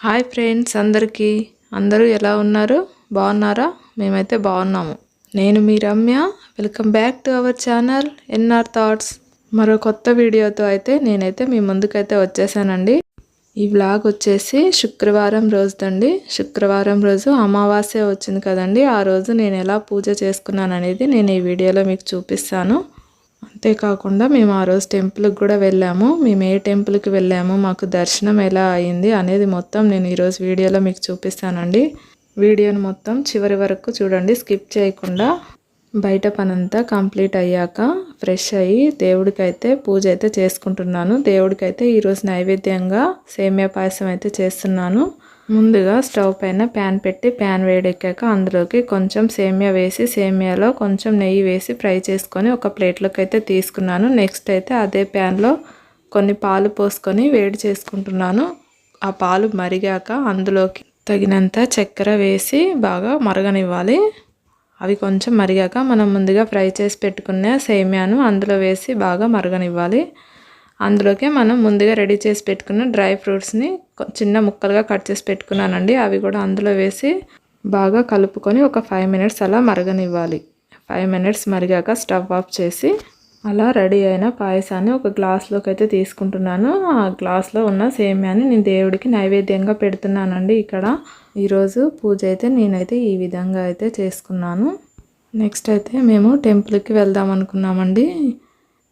Hi friends అందరికీ. అందరూ ఎలా ఉన్నారు? బాగున్నారా? మేమైతే బాగున్నాము. నేను మీ Ramya. Welcome back to our channel NR thoughts. మరో కొత్త వీడియోతో అయితే నేనైతే మీ ముందుకైతే వచ్చేసానండి. ఈ వ్లాగ్ వచ్చేసి శుక్రవారం రోజుదండి. శుక్రవారం రోజు అమావాస్య వచ్చింది కదండి. ఆ రోజు నేను ఎలా పూజ చేసుకున్నాను అనేది నేను ఈ వీడియోలో మీకు చూపిస్తాను. అంతేకాకుండా మేము ఆ రోజు టెంపుల్కి కూడా వెళ్ళాము. మేము ఏ టెంపుల్కి వెళ్ళాము మాకు దర్శనం ఎలా అయింది అనేది మొత్తం నేను ఈరోజు వీడియోలో మీకు చూపిస్తానండి. వీడియోని మొత్తం చివరి వరకు చూడండి స్కిప్ చేయకుండా. బయట పనంతా కంప్లీట్ అయ్యాక ఫ్రెష్ అయ్యి దేవుడికైతే పూజ అయితే చేసుకుంటున్నాను. దేవుడికైతే ఈరోజు నైవేద్యంగా సేమియా పాయసం అయితే చేస్తున్నాను. ముందుగా స్టవ్ పైన ప్యాన్ పెట్టి ప్యాన్ వేడెక్కాక అందులోకి కొంచెం సేమియా వేసి సేమియాలో కొంచెం నెయ్యి వేసి ఫ్రై చేసుకొని ఒక ప్లేట్లోకి అయితే తీసుకున్నాను. నెక్స్ట్ అయితే అదే ప్యాన్లో కొన్ని పాలు పోసుకొని వేడి చేసుకుంటున్నాను. ఆ పాలు మరిగాక అందులోకి తగినంత చక్కెర వేసి బాగా మరగనివ్వాలి. అవి కొంచెం మరిగాక మనం ముందుగా ఫ్రై చేసి పెట్టుకున్న సేమియాను అందులో వేసి బాగా మరగనివ్వాలి. అందులోకి మనం ముందుగా రెడీ చేసి పెట్టుకున్న డ్రై ఫ్రూట్స్ని చిన్న ముక్కలుగా కట్ చేసి పెట్టుకున్నానండి. అవి కూడా అందులో వేసి బాగా కలుపుకొని ఒక ఫైవ్ మినిట్స్ అలా మరగనివ్వాలి. ఫైవ్ మినిట్స్ మరిగాక స్టవ్ ఆఫ్ చేసి అలా రెడీ అయిన పాయసాన్ని ఒక గ్లాస్లోకి అయితే తీసుకుంటున్నాను. ఆ గ్లాస్లో ఉన్న సేమ్యాన్ని నేను దేవుడికి నైవేద్యంగా పెడుతున్నానండి ఇక్కడ. ఈరోజు పూజ అయితే నేనైతే ఈ విధంగా అయితే చేసుకున్నాను. నెక్స్ట్ అయితే మేము టెంపుల్కి వెళ్దాం అనుకున్నామండి.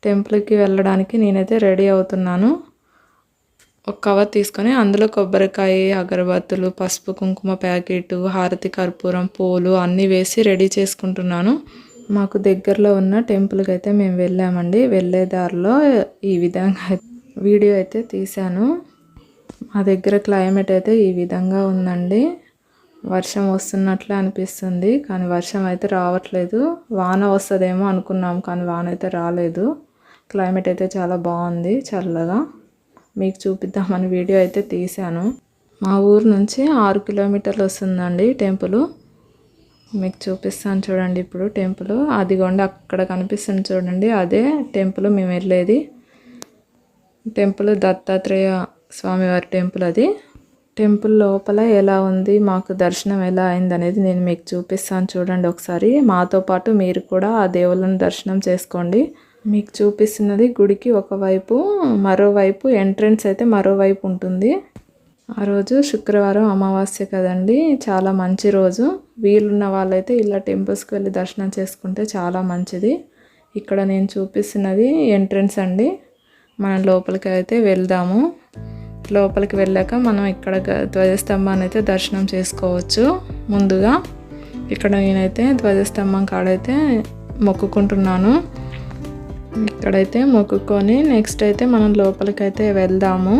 టెంపుల్కి వెళ్ళడానికి నేనైతే రెడీ అవుతున్నాను. ఒక కవర్ తీసుకొని అందులో కొబ్బరికాయ అగరబత్తులు పసుపు కుంకుమ ప్యాకెట్ హారతి కర్పూరం పూలు అన్నీ వేసి రెడీ చేసుకుంటున్నాను. మాకు దగ్గరలో ఉన్న టెంపుల్కి అయితే మేము వెళ్ళామండి. వెళ్ళే దారిలో ఈ విధంగా వీడియో అయితే తీశాను. మా దగ్గర క్లైమేట్ అయితే ఈ విధంగా ఉందండి. వర్షం వస్తున్నట్లే అనిపిస్తుంది కానీ వర్షం అయితే రావట్లేదు. వాన వస్తుందేమో అనుకున్నాం కానీ వాన అయితే రాలేదు. క్లైమేట్ అయితే చాలా బాగుంది చల్లగా. మీకు చూపిద్దామని వీడియో అయితే తీశాను. మా ఊరు నుంచి ఆరు కిలోమీటర్లు వస్తుందండి టెంపుల్. మీకు చూపిస్తాను చూడండి ఇప్పుడు టెంపుల్. అదిగోండి అక్కడ కనిపిస్తుంది చూడండి అదే టెంపుల్ మేము వెళ్ళేది. టెంపుల్ దత్తాత్రేయ స్వామివారి టెంపుల్ అది. టెంపుల్ లోపల ఎలా ఉంది మాకు దర్శనం ఎలా అయింది అనేది నేను మీకు చూపిస్తాను చూడండి ఒకసారి. మాతో పాటు మీరు కూడా ఆ దేవుళ్ళని దర్శనం చేసుకోండి. మీకు చూపిస్తున్నది గుడికి ఒకవైపు మరోవైపు ఎంట్రన్స్ అయితే మరోవైపు ఉంటుంది. ఆ రోజు శుక్రవారం అమావాస్య కదండి చాలా మంచి రోజు. వీలున్న వాళ్ళైతే ఇలా టెంపుల్స్కి వెళ్ళి దర్శనం చేసుకుంటే చాలా మంచిది. ఇక్కడ నేను చూపిస్తున్నది ఎంట్రన్స్ అండి. మనం లోపలికి అయితే వెళ్దాము. లోపలికి వెళ్ళాక మనం ఇక్కడ ధ్వజస్తంభాన్ని అయితే దర్శనం చేసుకోవచ్చు ముందుగా. ఇక్కడ నేనైతే ధ్వజస్తంభం కాడైతే మొక్కుకుంటున్నాను. ఇక్కడైతే మొక్కుకొని నెక్స్ట్ అయితే మనం లోపలికైతే వెళ్దాము.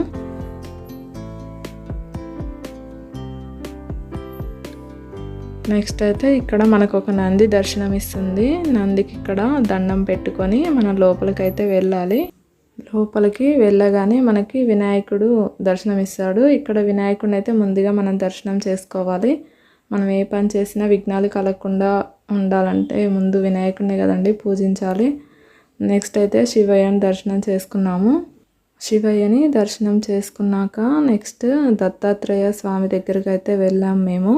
నెక్స్ట్ అయితే ఇక్కడ మనకు ఒక నంది దర్శనం ఇస్తుంది. నందికి ఇక్కడ దండం పెట్టుకొని మనం లోపలికి అయితే వెళ్ళాలి. లోపలికి వెళ్ళగానే మనకి వినాయకుడు దర్శనం ఇస్తాడు. ఇక్కడ వినాయకుడిని అయితే ముందుగా మనం దర్శనం చేసుకోవాలి. మనం ఏ పని చేసినా విఘ్నాలు కలగకుండా ఉండాలంటే ముందు వినాయకుడిని కదండి పూజించాలి. నెక్స్ట్ అయితే శివయ్యని దర్శనం చేసుకున్నాము. శివయ్యని దర్శనం చేసుకున్నాక నెక్స్ట్ దత్తాత్రేయ స్వామి దగ్గరికి అయితే వెళ్ళాం మేము.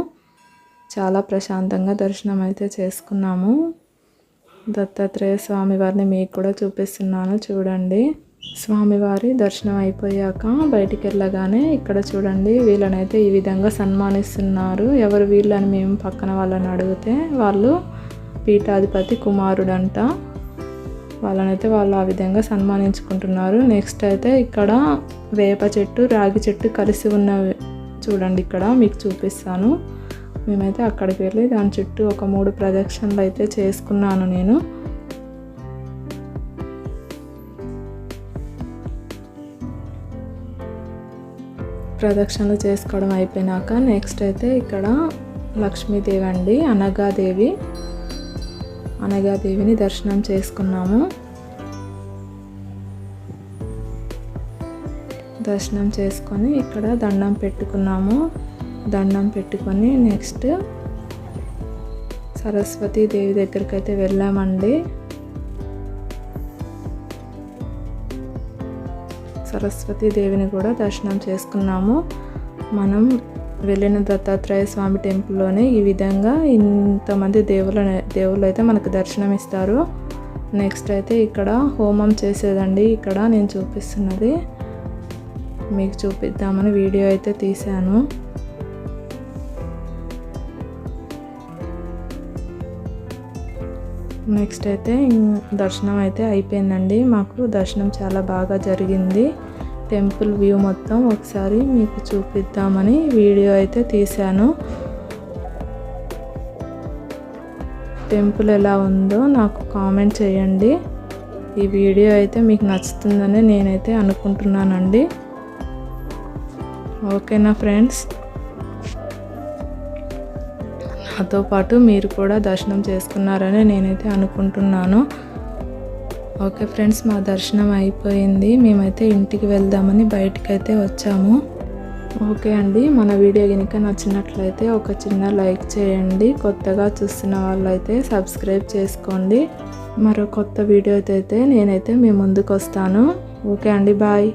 చాలా ప్రశాంతంగా దర్శనం అయితే చేసుకున్నాము. దత్తాత్రేయ స్వామి వారిని మీకు కూడా చూపిస్తున్నాను చూడండి. స్వామివారి దర్శనం అయిపోయాక బయటికి వెళ్ళగానే ఇక్కడ చూడండి వీళ్ళనైతే ఈ విధంగా సన్మానిస్తున్నారు. ఎవరు వీళ్ళని మేము పక్కన వాళ్ళని అడిగితే వాళ్ళు పీఠాధిపతి కుమారుడంట. వాళ్ళనైతే వాళ్ళు ఆ విధంగా సన్మానించుకుంటున్నారు. నెక్స్ట్ అయితే ఇక్కడ వేప చెట్టు రాగి చెట్టు కలిసి ఉన్న చూడండి ఇక్కడ మీకు చూపిస్తాను. మేమైతే అక్కడికి వెళ్ళి దాని చుట్టూ ఒక మూడు ప్రదక్షిణలు అయితే చేసుకున్నాను నేను. ప్రదక్షిణలు చేసుకోవడం అయిపోయినాక నెక్స్ట్ అయితే ఇక్కడ లక్ష్మీదేవి అండి అనగాదేవి. అనగాదేవిని దర్శనం చేసుకున్నాము. దర్శనం చేసుకొని ఇక్కడ దండం పెట్టుకున్నాము. దండం పెట్టుకొని నెక్స్ట్ సరస్వతి దేవి దగ్గరికి అయితే వెళ్ళామండి. సరస్వతి దేవిని కూడా దర్శనం చేసుకున్నాము. మనం వెళ్ళిన దత్తాత్రేయ స్వామి టెంపుల్లోనే ఈ విధంగా ఇంతమంది దేవుల దేవుళ్ళు అయితే మనకు దర్శనం ఇస్తారు నెక్స్ట్ అయితే ఇక్కడ హోమం చేసేదండి. ఇక్కడ నేను చూపిస్తున్నది. మీకు చూపిద్దామని వీడియో అయితే తీశాను. నెక్స్ట్ అయితే దర్శనం అయితే అయిపోయిందండి. మాకు దర్శనం చాలా బాగా జరిగింది. టెంపుల్ వ్యూ మొత్తం ఒకసారి మీకు చూపిద్దామని వీడియో అయితే తీశాను. టెంపుల్ ఎలా ఉందో నాకు కామెంట్ చేయండి. ఈ వీడియో అయితే మీకు నచ్చుతుందని నేనైతే అనుకుంటున్నానండి. ఓకేనా ఫ్రెండ్స్? నాతో పాటు మీరు కూడా దర్శనం చేసుకున్నారని నేనైతే అనుకుంటున్నాను. ఓకే ఫ్రెండ్స్ మా దర్శనం అయిపోయింది. మేమైతే ఇంటికి వెళ్దామని బయటకైతే వచ్చాము. ఓకే అండి మన వీడియో కనుక నచ్చినట్లయితే ఒక చిన్న లైక్ చేయండి. కొత్తగా చూస్తున్న వాళ్ళైతే సబ్స్క్రైబ్ చేసుకోండి. మరో కొత్త వీడియోతో అయితే నేనైతే మీ ముందుకు వస్తాను ఓకే అండి బాయ్.